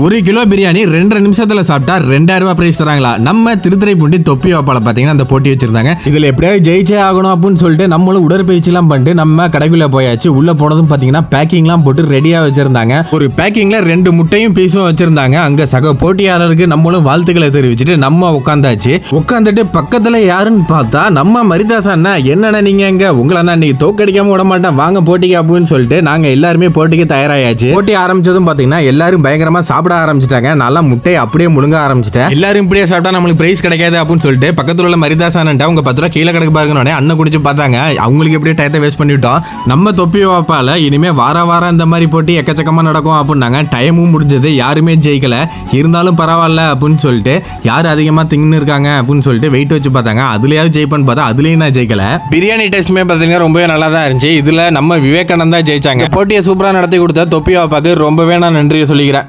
ஒரு கிலோ பிரியாணி ரெண்டரை நிமிஷத்துல சாப்பிட்டா ரெண்டாயிரம் ரூபாய் பிரைஸ் தராங்களா? நம்ம திருத்துறைப்பூண்டி தொப்பி வாப்பால பாத்தீங்கன்னா அந்த போட்டி வச்சிருந்தாங்க. இதுல எப்படியாவது ஜெயிச்சே ஆகணும் அப்படின்னு சொல்லிட்டு நம்மளும் உடற்பயிற்சி எல்லாம் பண்ணிட்டு நம்ம கடைக்குள்ள போயாச்சு. உள்ள போனதும் பாத்தீங்கன்னா பேக்கிங்லாம் போட்டு ரெடியா வச்சிருந்தாங்க. ஒரு பேக்கிங்ல ரெண்டு முட்டையும் பீஸும் வச்சிருந்தாங்க. அங்க சக போட்டியாளருக்கு நம்மளும் வாழ்த்துக்களை தெரிவிச்சுட்டு நம்ம உட்காந்தாச்சு உட்காந்துட்டு பக்கத்துல யாருன்னு பார்த்தா நம்ம மரிதாசா அண்ணா என்னண்ணா நீங்க எங்க உங்களை நான் இன்னைக்கு தோக்கடிக்காம விட மாட்டேன். வாங்க போட்டிக்கு அப்படின்னு சொல்லிட்டு நாங்க எல்லாருமே போட்டிக்கு தயாராயாச்சு. போட்டி ஆரம்பிச்சதும் பாத்தீங்கன்னா எல்லாரும் பயங்கரமா சாப்பிட ஆரம்பிச்சிட்டாங்க. நல்லா முட்டையை அப்படியே முழுங்க ஆரம்பிச்சிட்டேன். எல்லாரும் இப்படியே சாப்பிட்டா நம்மளுக்கு பிரைஸ் கிடைக்காது அப்படின்னு சொல்லிட்டு பக்கத்துல உள்ள மரிதாஸ் அண்ணன்ட்ட அவங்க பத்து ரூபா கீழே கிடக்கு பாருங்க அண்ணன் குடிச்சு பார்த்தாங்க. அவங்களுக்கு எப்படியே டயத்தை வேஸ்ட் பண்ணிவிட்டோம் நம்ம தொப்பி வாப்பால இனிமே வார வாரம் இந்த மாதிரி போட்டி எக்கச்சக்கமா நடக்கும் அப்படின்னாங்க. டைமும் முடிஞ்சது. யாருமே ஜெயிக்கல. இருந்தாலும் பரவாயில்ல அப்படின்னு சொல்லிட்டு யார் அதிகமா தின்னு இருக்காங்க அப்படின்னு சொல்லிட்டு வெயிட் வச்சு பார்த்தாங்க. அதுலயாவது ஜெயிப்பேன்னு பார்த்தா அதுலயும் நான் ஜெயிக்கல. பிரியாணி டேஸ்ட்டுமே பார்த்தீங்கன்னா ரொம்பவே நல்லா தான் இருந்துச்சு. இதுல நம்ம விவேகானந்தா ஜெயிச்சாங்க. போட்டியை சூப்பரா நடத்தி கொடுத்த தொப்பி வாப்பாக்கு ரொம்பவே நான் நன்றியை சொல்லிக்கிறேன்.